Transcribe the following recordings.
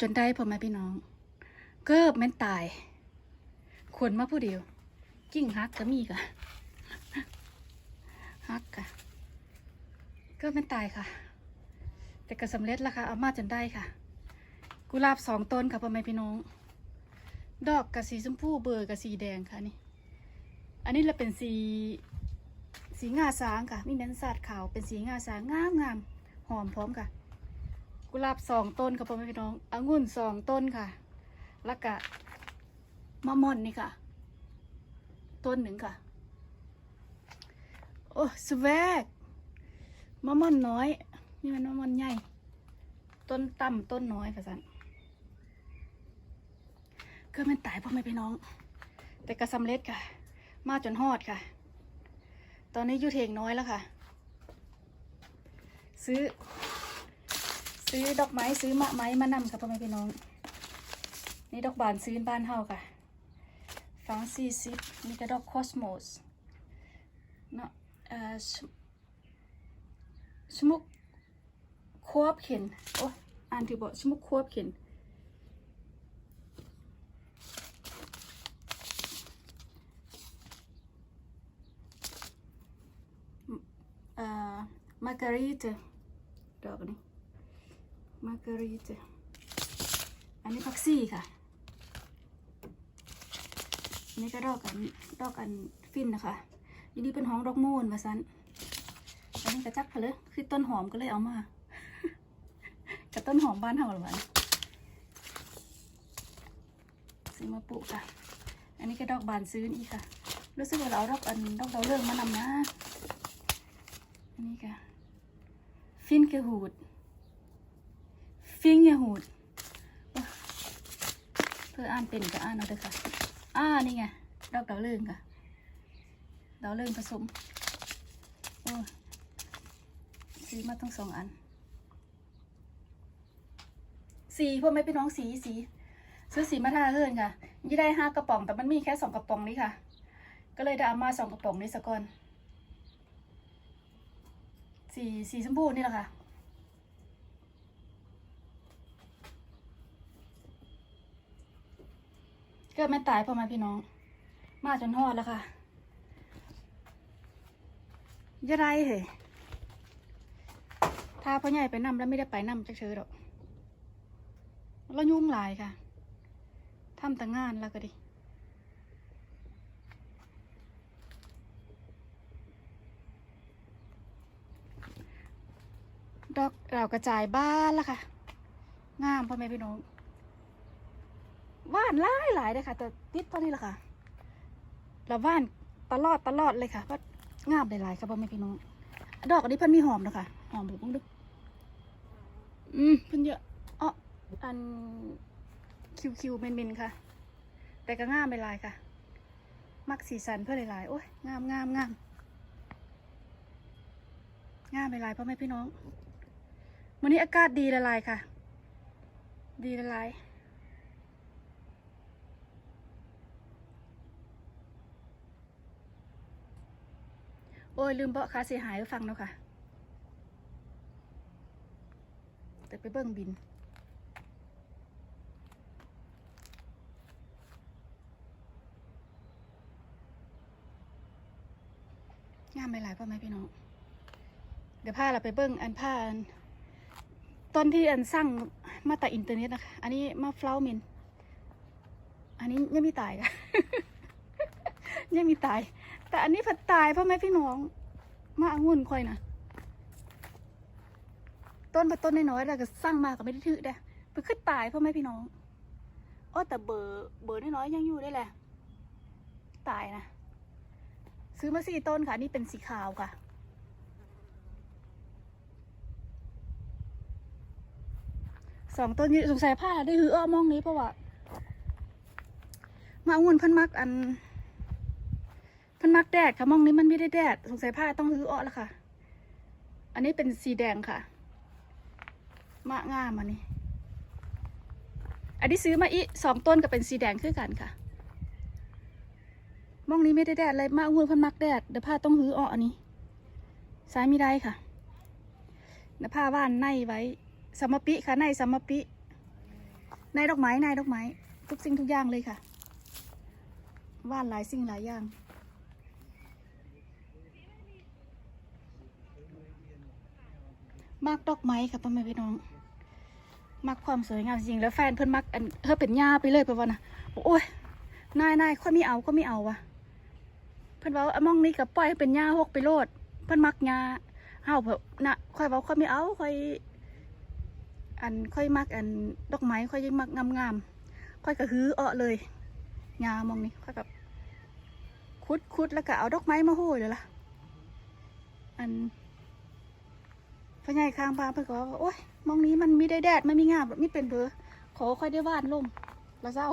จนได้พ่อแม่พี่น้อง เกิบแม่นตายขวนมาผู้เดียว กิ้งฮักก็มีกะฮักกะเกิบแม่นตายค่ะ แต่ก็สำเร็จแล้วค่ะ เอามาจนได้ค่ะ กุหลาบสองต้นค่ะพ่อแม่พี่น้อง ดอกกับสีชมพูเบอร์กับสีแดงค่ะนี่ อันนี้เราเป็นสีสีงาสางค่ะ มีเน้นสาดขาวเป็นสีงาสางงามงามหอมพร้อมค่ะ กุหลาบสองต้นค่ะพ่อแม่พี่น้ององุ่นสองต้นค่ะ แล้วก็มะม่อนนี่ค่ะ ต้นหนึ่งค่ะ โอ้สวกมะม่อนน้อย นี่มันมะม่อนใหญ่ ต้นต่ำต้นน้อยค่ะสันก็มันตายพ่อแม่พี่น้อง แต่ก็สำเร็จค่ะ มาจนฮอดค่ะ ตอนนี้อยู่เทงน้อยแล้วค่ะ ซื้อ ซื้อดอกไม้ซื้อมะไม้มานำค่ะพ่อแม่พี่น้อง นี่ดอกบานซื้อบ้านเฮาค่ะฟังสี่สิบนี่ก็ดอกคอสโมสเนาะเอ่อสมุกควบเข็นโอ้ยอ่านถือบอกสมุกควบเข็นเอ่อมาการีตดอกนี้ มาการีตอันนี้พักซี่ค่ะอันนี้ก็ดอกอันดอกอันฟินนะคะอันนี้เป็นห้องดอกโมนมาสันอันนี้กระจักเพนเลยคือต้นหอมก็เลยเอามากับต้นหอมบ้านเฮาหรือวะซื้อมาปลูกค่ะ อันนี้ก็ดอกบานซื้ออีกค่ะ รู้สึกว่าเราเอาดอกอันดอกดาเรื่องมานำนะ อันนี้ค่ะ ฟินเกหูด ฟิงเกหูดโอ้เพื่ออ่านเป็นก็อ่านเอาเด้อค่ะอ่านี่ไงดอกดาวเรืองค่ะดาวเรืองผสมโอ้ซื้อมาทั้งสองอัน สีพ่อแม่พี่น้องสีสี ซื้อสีมาทาเฮือนค่ะยี่ได้ห้ากระป๋องแต่มันมีแค่สองกระป๋องนี้ค่ะ ก็เลยได้เอามาสองกระป๋องนี้สะก่อนสีสีชมพูนี่แหละค่ะ เกิดไม่ตายพ่อแม่พี่น้อง มาจนหอดแล้วค่ะอยะไรเหรอถ้าพ่อใหญ่ไปนำแล้วไม่ได้ไปนำจะเชิญหรอกแล้วยุ่งหลายค่ะทำแต่งานแล้วก็ดิดอกดากระจายบ้านแล้วค่ะ งามพ่อแม่พี่น้อง ว่านหลายหลายเลยค่ะ แต่ติดเท่านี้แหละค่ะแล้วว่านตลอดตลอดเลยค่ะเพราะงามหลายๆค่ะพ่อแม่พี่น้อง ดอกอันนี้เพิ่นมีหอมนะคะหอมหรือบ้างดึกอืมเพิ่นเยอะอ๋ออันคิวคิวเมนเมนค่ะ แต่ก็งามหลายๆค่ะ มักสีสันเพื่อหลายๆโอ้ยงามงามงามงามหลายๆพ่อแม่พี่น้องวันนี้อากาศดีละลายค่ะ ดีละลาย โอ้ยลืมเบาะค่าเสียหายฟังแล้วค่ะ แต่ไปเบิ่งบิน งามไม่หลายพ่อแม่พี่น้อง เดี๋ยวพาเราไปเบิ่งอันผ้าอันต้นที่อันสร้างมาแต่อินเทอร์เน็ตนะคะ อันนี้มาฟลาวมิน อันนี้ยังไม่ตายค่ะยังไม่ตาย แต่อันนี้ผัดตายพ่อแม่พี่น้อง มาองุ่นค่อยนะต้นผัดต้นน้อยๆแล้วก็สร้างมาก็ไม่ได้ถือเด้ไปขึ้นตายพ่อแม่พี่น้องอ้อแต่เบอร์เบอร์น้อยๆยังอยู่ได้แหละ ตายนะซื้อมาสี่ต้นค่ะนี่เป็นสีขาวค่ะสองต้นนี้สงสัยผ้าได้หืออ้อมองนี้เพราะว่ามาองุ่นเพันมักอัน เพันมักแดดค่ะมองนี้มันไม่ได้แดด สงสัยผ้าต้องฮื้ออ้อแล้วค่ะ อันนี้เป็นสีแดงค่ะ มะงามอันนี้ อันนี้ซื้อมาอีสองต้นก็เป็นสีแดงคือกันค่ะมองนี้ไม่ได้แดดเลยมะงุ่นพันมักแดดเดี๋ยวผ้าต้องฮื้ออ้ออันนี้ซ้ายไม่ได้ค่ะเดี๋ยวผ้าว่านในไว้สมปิค่ะในสมปินดอกไม้นดอกไม้ ทุกสิ่งทุกอย่างเลยค่ะ ว่านหลายสิ่งหลายอย่าง มากดอกไม้ค่ะพ่อแม่พี่น้องมักความสวยงามจริงแล้วแฟนเพื่อนมักอันเธอเป็นหญ้าไปเลยไปว่านะบอกโอ้ยนายนายค่อยไม่เอาก็ไม่เอาวะเพื่อนว่าอมองนี่กับปล่อยให้เป็นหญ้าหกไปโลด เพื่อนมักหญ้าเฮาแบบนะค่อยว่าค่อยไม่เอาค่อย อันค่อยมักอันดอกไม้ค่อยยังมักงามๆค่อยกระฮือเอาะเลยหญ้ามองนี่ค่อยกับคุดคุดแล้วก็เอาดอกไม้มาโห้ยเลยล่ะอัน พ่อใหญ่ข้างบ้านเพื่อนก็ว่าโอ๊ยมองนี้มันไม่ได้แดดมันมีงามแบบไม่เป็นเบอขอค่อยได้วาดลมล้วเศร้า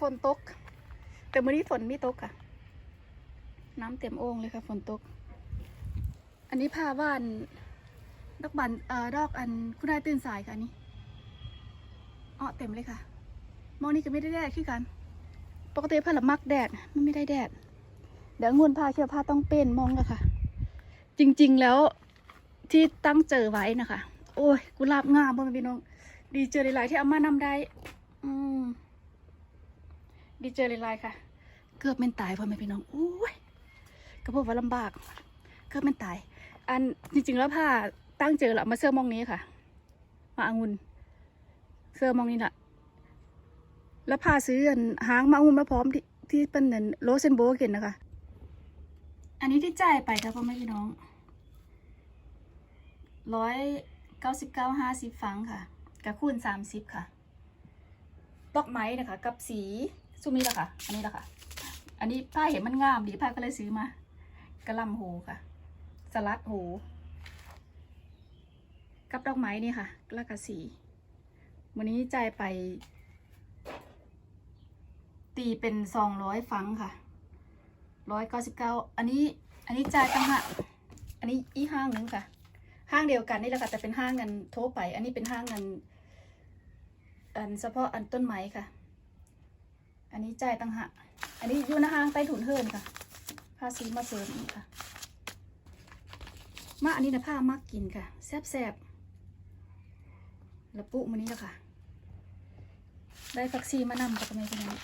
ฝนตก แต่เมื่อนี้ฝนไม่ตกค่ะน้ำเต็มโอ่งเลยค่ะ ฝนตก อันนี้พาว่านดอกบันเอ่อดอกอันคุณนายตื่นสายค่ะอันนี้อ๋อเต็มเลยค่ะ มองนี้ก็ไม่ได้แดดคือกัน ปกติเพื่อนละมักแดดมันไม่ได้แดด เดี๋ยวงุนพาเชื่อพาต้องเป็นมองอะค่ะ จริงๆแล้วที่ตั้งเจอไว้นะคะ โอ้ยกุหลาบงามพ่อแม่พี่น้อง ดีเจอหลายๆที่เอามานำได้ อืมดีเจอหลายๆค่ะ เกือบเป็นตายพ่อแม่พี่น้องโอ้ยก็บอกว่าลำบาก เกือบเป็นตาย อันจริงๆแล้วผ้าตั้งเจอแล้วมาเสื้อมองนี้ค่ะ มาอางุนเสื้อมองนี้แหละแล้วพาซื้ออันหางมาอางุนมาพร้อมที่ที่เป็นนันโรเซนโบกินนะคะ อันนี้ที่จ่ายไปค่ะพ่อแม่พี่น้องร้อยเก้าสิบเก้าห้าสิบฟังค่ะกับคูณสามสิบค่ะดอกไม้นะคะ กับสีซุ้มนี้แหละค่ะ อันนี้แหละค่ะ อันนี้ป้าเห็นมันงามดีป้าก็เลยซื้อมากระลำโหค่ะ สลัดโหกับดอกไม้นี่ค่ะแล้วก็สีวันนี้จ่ายไป ตีเป็นสองร้อยฟังค่ะ ร้อยเก้าสิบเก้าอันนี้อันนี้จ่ายตังหากอันนี้อีห้างนึงค่ะ ห้างเดียวกันนี่แหละค่ะแต่เป็นห้างเงินโทรไป อันนี้เป็นห้างเงินอันเฉพาะอันต้นไม้ค่ะ อันนี้จ่ายตังหากอันนี้อยู่ในห้างใต้ถุนเฮิรนค่ะผ้าซีมาเสริมอีกค่ะมาอันนี้นะผ้ามากกินค่ะแซ่บแซบแล้วปุ๊มันนี้แล้วค่ะ ได้ฟักซีมานำกับแม่พี่น้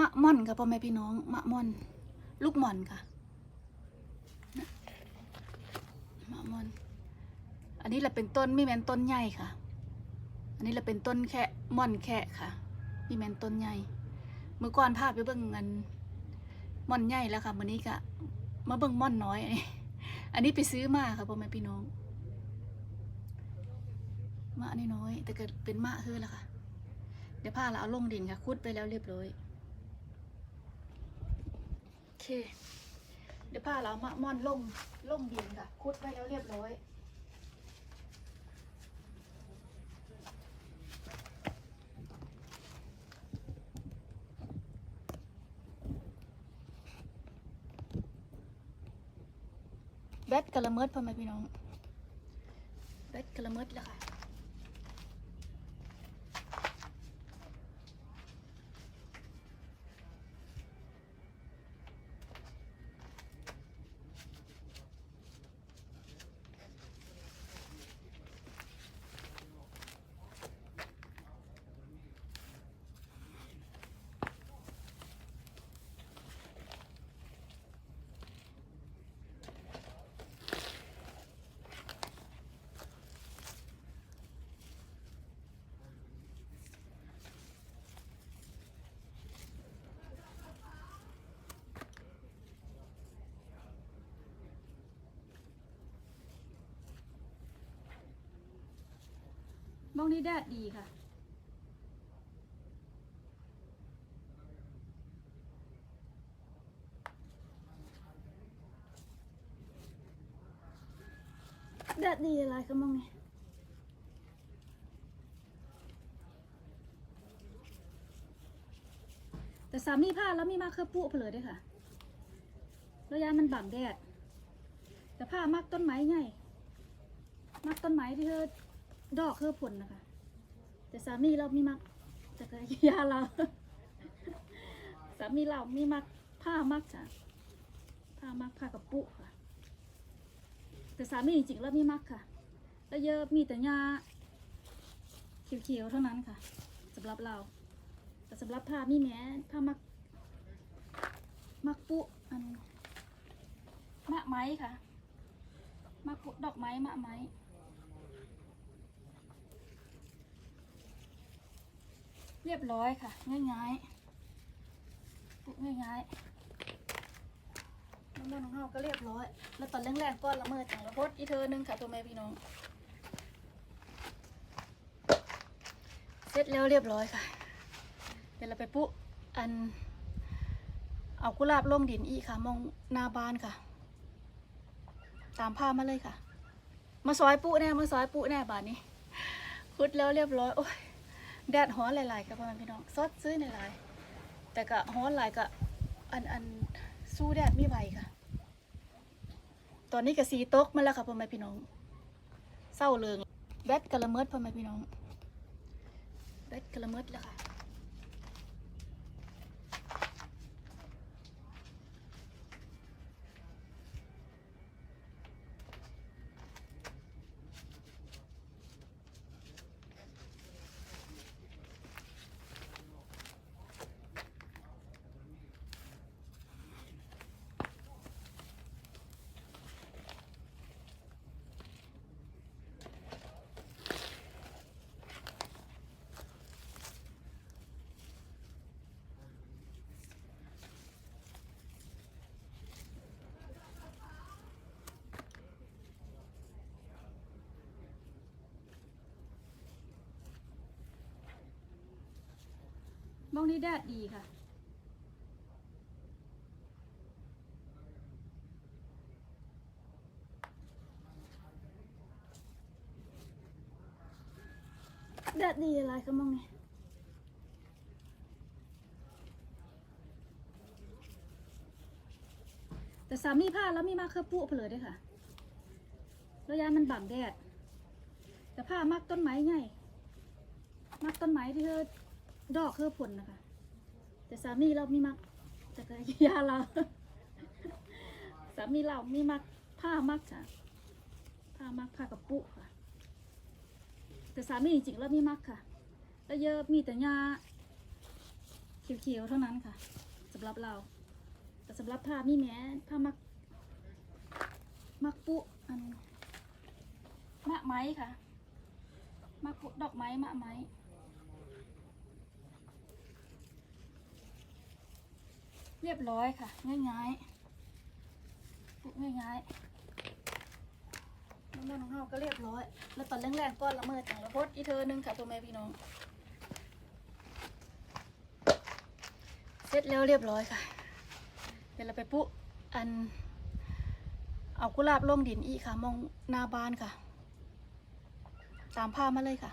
มะม่อนค่ะพ่อแม่พี่น้อง มะม่อน ลูกหม่อนค่ะ มะม่อน อันนี้แหละเป็นต้นไมีแมนต้นใหญ่ค่ะ อันนี้แหละเป็นต้นแค่ม่อนแค่ค่ะไมีแมนต้นใหญ่ เมื่อก่อนพาไปเบิ่งอันม่อนใหญ่แล้วค่ะวันนี้ก็มาเบิ่งม่อนน้อย อันนี้ไปซื้อมาค่ะพ่อแม่พี่น้องมะนี่น้อยแต่ก็เป็นมะเฮือแล้วค่ะ เดี๋ยวผ้าเราเอาลงดินค่ะคุดไปแล้วเรียบร้อย เค เดี๋ยวผ้าเรามะม่อนลงลงดินค่ะ คุดไปแล้วเรียบร้อย แบตกระเมิดพ่อแม่พี่น้อง แบตกระเมิดแล้วค่ะ องนี้แดดดีค่ะ แดดดีอะไรก็มองนี่แต่สามีผ้าแล้วมีมาเครือปุเพลยด้วยค่ะ ระยะมันบังแดด แต่ผ้ามักต้นไม้ใหญ่มักต้นไม้ที่เธอ ดอกเธอผลนะคะ แต่สามีเรามีมักแต่ก็ยาเรา สามีเรามีมักผ้ามักจ้ะผ้ามักผ้ากับปุค่ะ แต่สามีจริงๆแล้วมีมักค่ะ แล้วเยอะมีแต่หญ้าเขียวๆเท่านั้นค่ะสำหรับเรา แต่สำหรับผ้ามีแม้ผ้ามัก มักปุอันมะไม้ค่ะ มักปุดอกไม้มะไม้ เรียบร้อยค่ะ ง่ายๆปุง่ายๆน้ำมันของเราก็เรียบร้อย แล้วตอนแรกๆก็ละเมิดถังละพดอีเธอหนึงค่ะ ตัวแม่พี่น้อง เสร็จแล้วเรียบร้อยค่ะ เดี๋ยวเราไปปุ๊อัน เอากุหลาบลงดินอีกค่ะ มองหน้าบ้านค่ะ ตามภาพมาเลยค่ะ มาซอยปุ๊แน่ มาซอยปุ๊แน่บาทนี้ คุดแล้วเรียบร้อย โอ้ย แดดฮ้อนหลายๆกับพ่อแม่พี่น้องสดซื้อหลายๆแต่ก็ฮ้อนหลายก็อันอันสู้แดดไม่ไหวค่ะ ตอนนี้ก็สีตกมาแล้วค่ะพ่อแม่พี่น้องเศร้าเลิงแบตกระเมิดพ่อแม่พี่น้องแบตกระเมิดแล้วค่ะ มองนี้แดดดีค่ะ แดดดีอะไรก็มองนี่แต่สามีผ้าแล้วมีมากเครือปุ๊เพลอด้วยค่ะแล้วยามันบังแดด แต่ผ้ามากต้นไม้ไงมากต้นไม้ที่เธอ ดอกคือผลนะคะ แต่สามีเรามีมักแต่ก็ยาเรา สามีเรามีมักผ้ามักจ้ะผ้ามักผ้ากับปุค่ะ แต่สามีจริงๆแล้วมีมักค่ะ แล้วเยอะมีแต่หญ้าเขียวๆเท่านั้นค่ะสำหรับเรา แต่สำหรับผ้ามีแม้ผ้ามัก มักปุอันมะไม้ค่ะ มักปุดอกไม้มะไม้ เรียบร้อยค่ะ ง่ายๆปุ๊บง่ายๆน้ำมันของเราก็เรียบร้อย แล้วตอนแรกๆก็ละเมิดถังละพดอีเธอหนึงค่ะตัวแม่พี่น้อง เสร็จแล้วเรียบร้อยค่ะ เดี๋ยวเราไปปุ๊อัน เอากุหลาบลงดินอีกค่ะ มองหน้าบ้านค่ะ ตามภาพมาเลยค่ะ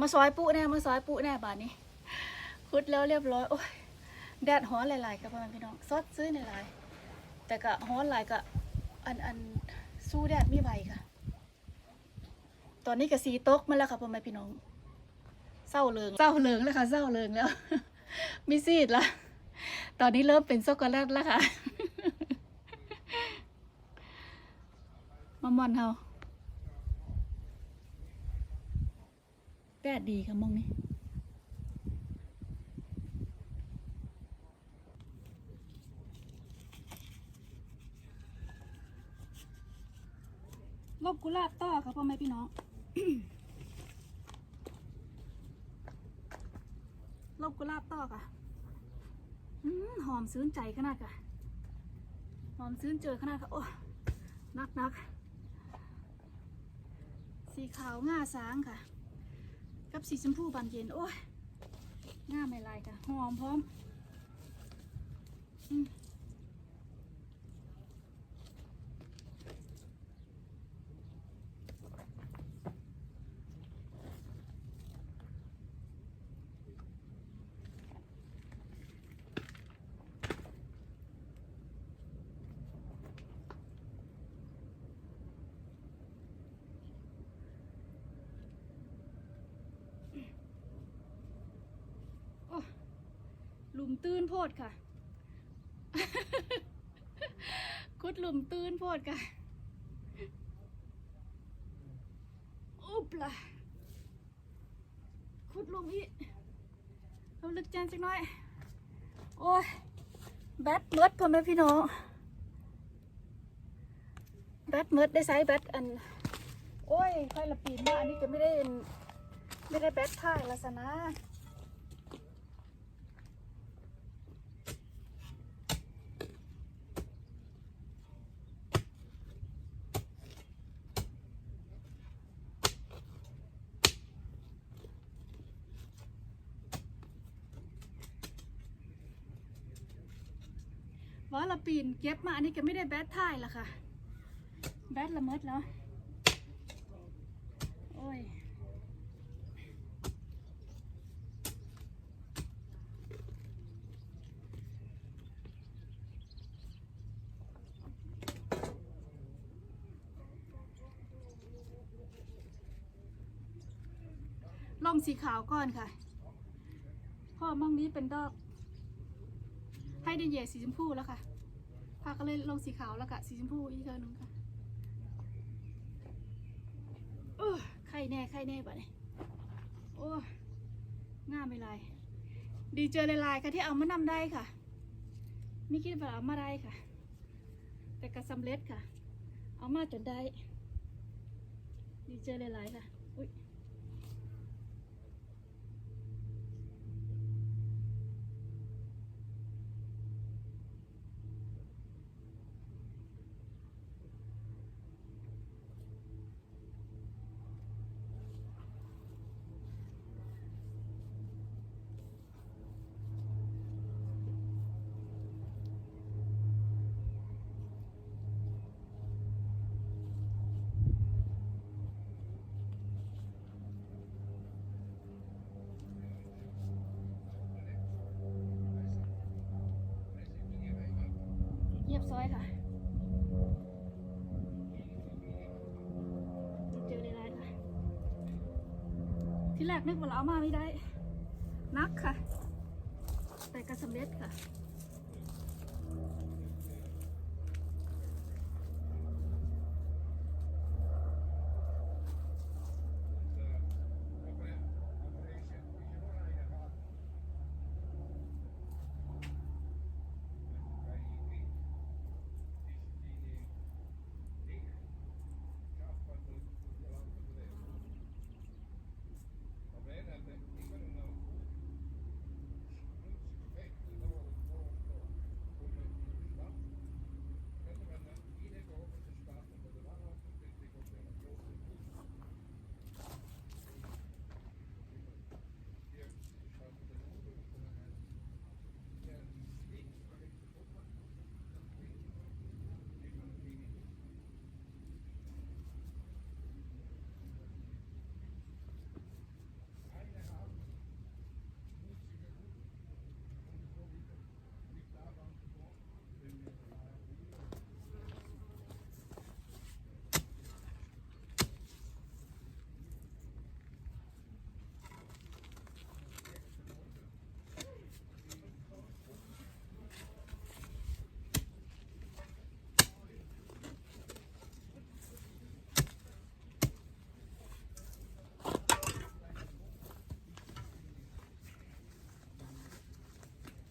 มาซอยปุ๊แน่มาซอยปุ๊แน่บาทนี้คุดแล้วเรียบร้อยโอ้ย แดดฮ้อนหลายๆกับพ่อแม่พี่น้องสดซื้อหลายๆแต่ก็ฮ้อนหลายก็อันอันสู้แดดไม่ไหวค่ะ ตอนนี้ก็สีตกมาแล้วค่ะพ่อแม่พี่น้องเศร้าเริงเศร้าเริงแล้วค่ะเศร้าเริงแล้วมีซีดละตอนนี้เริ่มเป็นช็อกโกแลตแล้วค่ะมามอนเฮาแดดดีค่ะมองนี้ ลบกุหลาบต่อค่ะพ่อแม่พี่น้อง ลบกุหลาบต่อค่ะหอมซื้นใจขนาดค่ะ หอมซื้นเจอขนาดค่ะ โอ้นักนักสีขาวง่าสางค่ะ กับสีชมพูบานเย็น โอ้ยง่าไม่ลายค่ะ หอมพร้อมอื มโอ้หลุมตื้นโพดค่ะคุดหลุมตื้นโพดกันอุ๊บล่ะคุดหลุมอีกเอาลึกจนสักหน่อย โอ้ย แบตเมิดพ่อแม่พี่น้อง แบตเมิดได้ไซส์แบตอัน โอ้ยไฟละปีนมาอันนี้ก็ไม่ได้ ไม่ได้แบตท่ายละสนะ ว่าละปีนเก็บมาอันนี้ก็ไม่ได้แบตท่ายละค่ะ แบตละเมิดแล้ว โอ้ยลองสีขาวก่อนค่ะเพอมองนี้เป็นดอก ให้ได้เหย่สีชมพูแล้วค่ะพาก็เลยลงสีขาวแล้วกะสีชมพูอีกเท่านึงค่ะเออไข่แน่ไข่แน่บ่เนี่ยโอ้ง่ามไม่ลายดีเจอลายๆค่ะที่เอามานำได้ค่ะไม่คิดว่าเอามาได้ค่ะ แต่ก็สำเร็จค่ะ เอามาจนได้ ดีเจอลายๆค่ะ ค่ะเจอในไลน์ค่ะ ที่แรกนึกว่าเราเอามาไม่ได้ นักค่ะ แต่กระสำเร็จค่ะ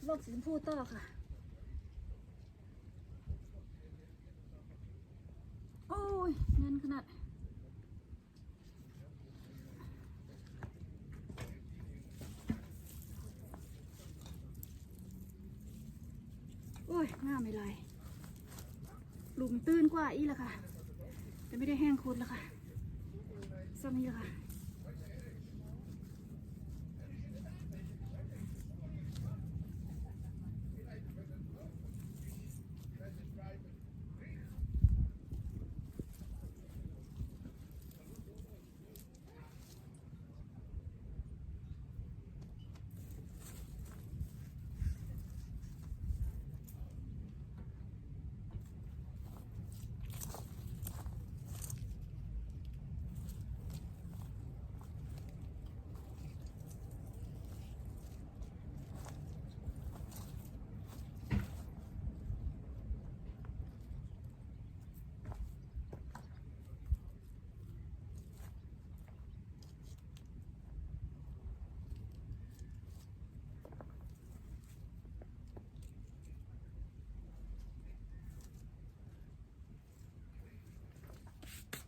โลกสีชมพูต่อค่ะ โอ้ยเงินขนาดโอ้ยหน้าไม่ลายหลุมตื้นกว่าอีล้วค่ะ แต่ไม่ได้แห้งคุดแล้วค่ะซ้ำนี้ล้วค่ะ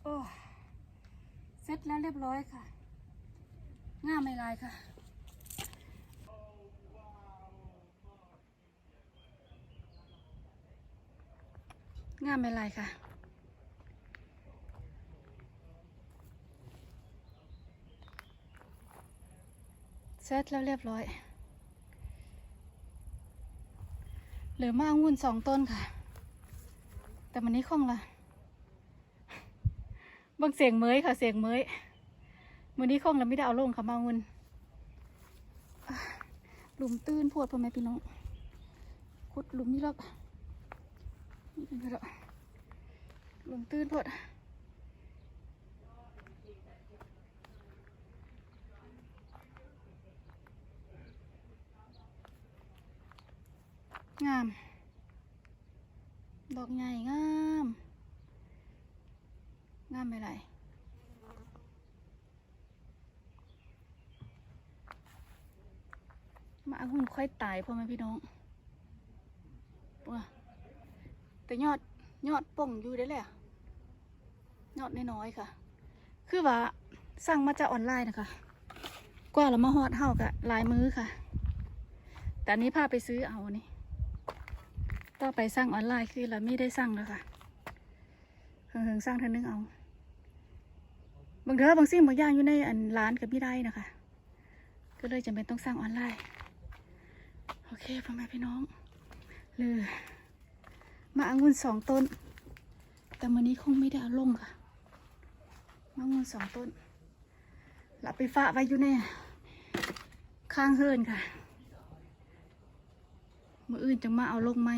อ้เสร็จแล้วเรียบร้อยค่ะ ง่ามไม่ลายค่ะ ง่ามไม่ลายค่ะเสร็จแล้วเรียบร้อย เหลือมาองุ่นสองต้นค่ะ แต่มันนี้คล่องละ เบางเสียงเมยค่ะเสียงเมยมือนี้คล่องแล้วไม่ได้เอาลงค่ะมาองุ่นอะหลุมตื้นพวดพ่อแม่พี่น้องขุดหลุมนี่แล้วนี่เป็นไงแล้วหลุมตื้นพวดงาม ดอกใหญ่งาม งามไปไหนมาองุ่นค่อยตายพ่อแม่พี่น้องว้าแต่ยอดยอดป่งอยู่ได้เลยอะยอดน้อยๆค่ะ คือว่าสั่งมาจากออนไลน์นะคะ กว่าเรามาฮอดเฮากะลายมือค่ะ แต่อันนี้พาไปซื้อเอานี่ต่อไปสร้างออนไลน์คือเราไม่ได้สร้างแล้วค่ะเพิ่งๆสร้างเท่านึงเอา บางเทอบางสิ่งบางอย่างอยู่ในอันร้านกับไม่ได้นะคะ ก็เลยจำเป็นต้องสร้างออนไลน์ โอเคพ่อแม่พี่น้องเลยมาอางุ่นสองต้น แต่วันนี้คงไม่ได้เอาลงค่ะมาองุ่นสองต้นหลับไปฝากไว้อยู่ในข้างเฮิรนค่ะมืออื่นจะมาเอาลงไหม